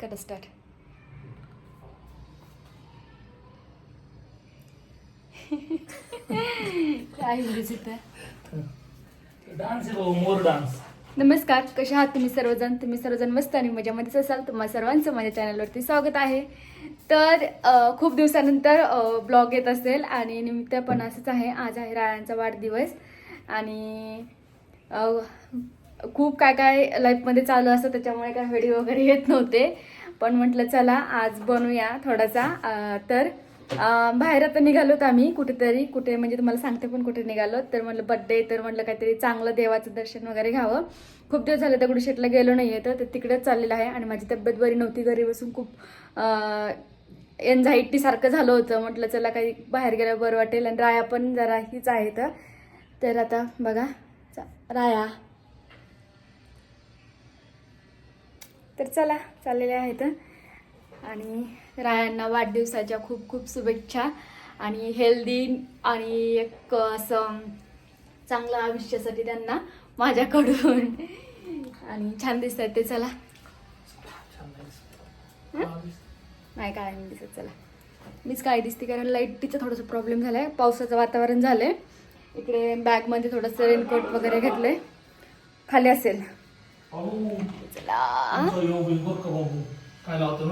करा स्टार्ट काय इंग्लिश इथं डान्स आहे भाऊ मोर डान्स नमस्कार कसे आहात तुम्ही सर्वजण? तुम्ही सर्वजण मस्त आणि मजामध्येच असाल? तुम्हा सर्वांचं माझ्या चॅनलवरती स्वागत आहे. तर अ, खूप दिवसानंतर ब्लॉग येत असेल आणि निमित्त पण असंच आहे. आज आहे रायांचा वाढदिवस आणि अ, खूप काय काय लाईफमध्ये चालू असतं त्याच्यामुळे काय व्हिडिओ वगैरे येत नव्हते. पण म्हटलं चला आज बनवूया थोडासा. तर बाहेर आता निघालोत आम्ही कुठेतरी. कुठे म्हणजे तुम्हाला सांगते पण कुठे निघालो. तर म्हटलं बड्डे तर म्हटलं काहीतरी चांगलं देवाचं दर्शन वगैरे घ्यावं. खूप दिवस झाले दगडूशेठला गेलो नाही आहे तर तिकडेच चाललेलं आहे. आणि माझी तब्येत बरी नव्हती घरी बसून खूप एन्झायटी सारखं झालं होतं. म्हटलं चला काही बाहेर गेलं बरं वाटेल. आणि राया पण जरा हीच आहे तर. तर आता बघा चा- राया. तर चला चाललेले आहेत. आणि रायांना वाढदिवसाच्या खूप खूप शुभेच्छा. आणि हेल्दी आणि एक असं चांगलं आयुष्यासाठी त्यांना माझ्याकडून. आणि छान दिसत आहेत ते चला. नाही काय नाही दिसत चला. मीच काय दिसते कारण लाईटीचा थोडासा प्रॉब्लेम झाला आहे पावसाचं वातावरण झालं आहे इकडे बॅगमध्ये थोडंसं रेनकोट वगैरे घेतलं आहे खाली असेल. चला. काय लावतो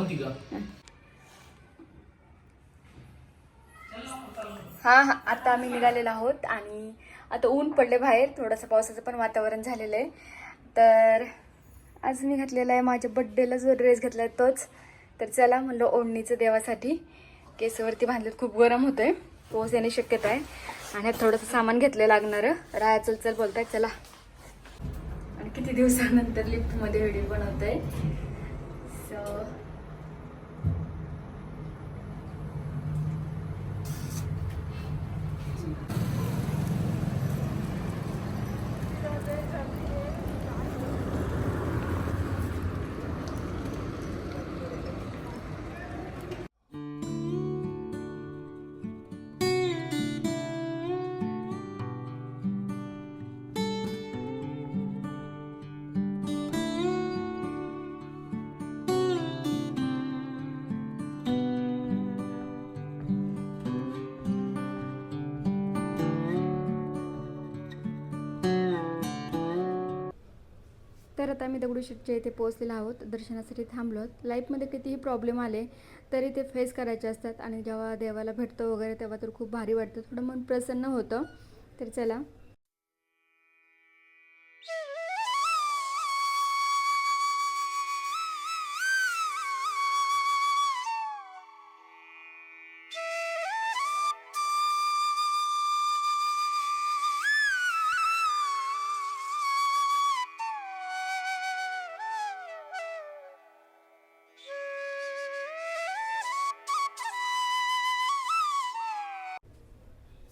हा हा आता आम्ही निघालेलो आहोत आणि आता ऊन पडले बाहेर. थोडंसं पावसाचं पण वातावरण झालेलं आहे. तर आज मी घातलेला आहे माझ्या बड्डेला जो ड्रेस घातला आहे तोच. तर चला म्हणलं ओढणीचं देवासाठी. केसावरती बांधलेत खूप गरम होतंय. पाऊस येण्याची शक्यता आहे. आणि थोडंसं सामान घेतलं लागणार. राया चल चल बोलतायत चला. किती दिवसानंतर लिफ्टमध्ये व्हिडिओ बनवत आहे तर आता आम्ही दगडूशेठच्या इथे पोहोचलेलो आहोत दर्शनासाठी थांबलो आहोत. लाईफमध्ये कितीही प्रॉब्लेम आले तरी ते फेस करायचे असतात. आणि जेव्हा देवाला भेटतो वगैरे तेव्हा तर खूप भारी वाटतं. थोडं मन प्रसन्न होतं. तर चला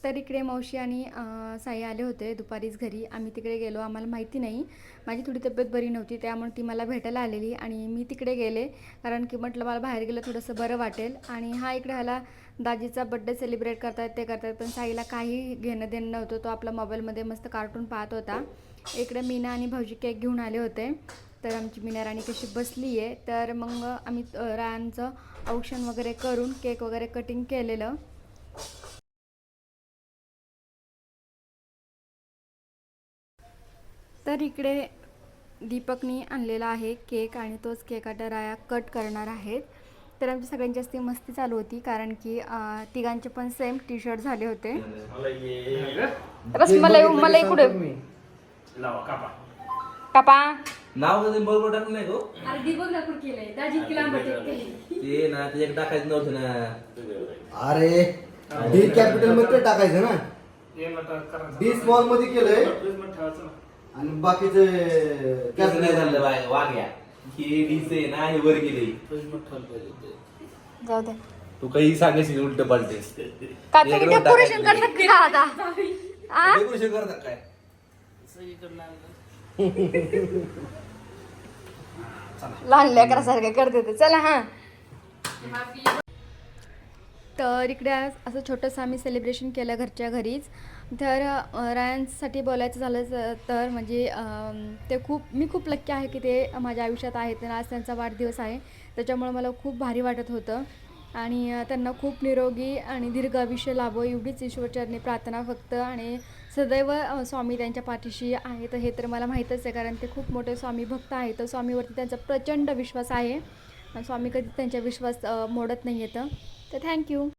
तर इकडे मावशी आणि साई आले होते दुपारीच घरी. आम्ही तिकडे गेलो. आम्हाला माहिती नाही. माझी थोडी तब्येत बरी नव्हती त्यामुळे ती मला भेटायला आलेली आणि मी तिकडे गेले. कारण की म्हटलं मला बाहेर गेलं थोडंसं बरं वाटेल. आणि हा इकडे ह्याला दाजीचा बड्डे सेलिब्रेट करतायत ते करतायत. पण साईला काही घेणं देणं नव्हतं. तो आपला मोबाईलमध्ये मस्त कार्टून पाहत होता. इकडे मीना आणि भाऊजी केक घेऊन आले होते. तर आमची मीना राणी कशी बसली आहे तर मग आम्ही रायांचं औक्षण वगैरे करून केक वगैरे कटिंग केलेलं. तर इकडे दीपकनी आणलेला आहे केक आणि तोच केक आता राया कट करणार आहेत. तर आमची सगळ्यांची जास्ती मस्ती चालू होती कारण की तिघांचे पण सेम टी शर्ट झाले होते. रसमलाई मलाई कुठे? लावा कापा. कापा. नाव बरोबर टाकलं नाही गो अरे दीपक ना कुठे केलंय दाजी ते ना ते एक टाकायचं नव्हतं ना. अरे डी कॅपिटलमध्ये टाकायचं ना. डी स्मॉलमध्ये केलंय. आणि बाकीचे कसं नाही झालं बाय वाग्या ही डीस आहे ना हे वर गेले. जाऊ दे. तू काही सांगायची उलट पालटे. का तुम्ही डेकोरेशन करतात का आता आ? डेकोरेशन करतात काय. लहान लेकरासारखं करते ते. चला हां. तर इकडे आज असं छोटंसं आम्ही सेलिब्रेशन केलं घरच्या घरीच. तर रायन्ससाठी रायांसाठी बोलायचं झालं तर म्हणजे ते खूप मी खूप लक्की आहे की ते माझ्या आयुष्यात आहेत आणि आज त्यांचा वाढदिवस आहे. त्याच्यामुळं मला खूप भारी वाटत होतं. आणि त्यांना खूप निरोगी आणि दीर्घ आयुष्य लाभो एवढीच ईश्वरचरणी प्रार्थना फक्त आणि सदैव स्वामी त्यांच्या पाठीशी आहेत हे तर मला माहीतच आहे कारण ते खूप मोठे स्वामी भक्त आहेत. तर स्वामीवरती त्यांचा प्रचंड विश्वास आहे. स्वामी कधी त्यांचा विश्वास मोडत नाही येतं तर थँक्यू